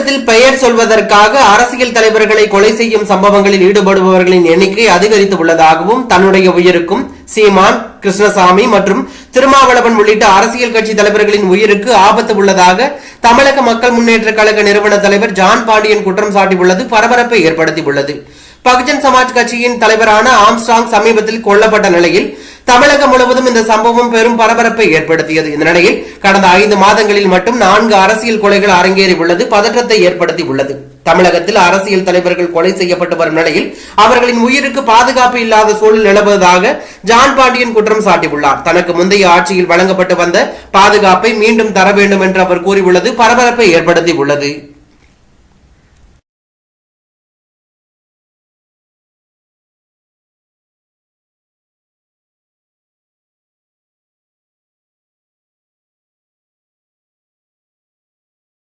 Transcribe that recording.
தமிழகத்தில் பெயர் சொல்வதற்காக அரசியல் தலைவர்களை கொலை செய்யும் சம்பவங்களில் ஈடுபடுபவர்களின் எண்ணிக்கை அதிகரித்து உள்ளதாகவும் தன்னுடைய உயிருக்கும் சீமான் கிருஷ்ணசாமி மற்றும் திருமாவளவன் உள்ளிட்ட அரசியல் கட்சி தலைவர்களின் உயிருக்கு ஆபத்து உள்ளதாக தமிழக மக்கள் முன்னேற்ற கழக நிறுவன தலைவர் ஜான் பாண்டியன் குற்றம் சாட்டியுள்ளது பரபரப்பை ஏற்படுத்தியுள்ளது. பகுஜன் சமாஜ் கட்சியின் தலைவரான ஆம்ஸ்டாங் சமீபத்தில் கொல்லப்பட்ட நிலையில் தமிழகம் முழுவதும் இந்த சம்பவம் பெரும் பரபரப்பை ஏற்படுத்தியது. இந்த நிலையில் கடந்த ஐந்து மாதங்களில் மட்டும் நான்கு அரசியல் கொலைகள் அரங்கேறி உள்ளது பதற்றத்தை ஏற்படுத்தி உள்ளது. தமிழகத்தில் அரசியல் தலைவர்கள் கொலை செய்யப்பட்டு வரும் நிலையில் அவர்களின் உயிருக்கு பாதுகாப்பு இல்லாத சூழல் நிலவுவதாக ஜான் பாண்டியன் குற்றம் சாட்டியுள்ளார். தனக்கு முந்தைய ஆட்சியில் வழங்கப்பட்டு வந்த பாதுகாப்பை மீண்டும் தர வேண்டும் என்று அவர் கூறியுள்ளது பரபரப்பை ஏற்படுத்தி உள்ளது.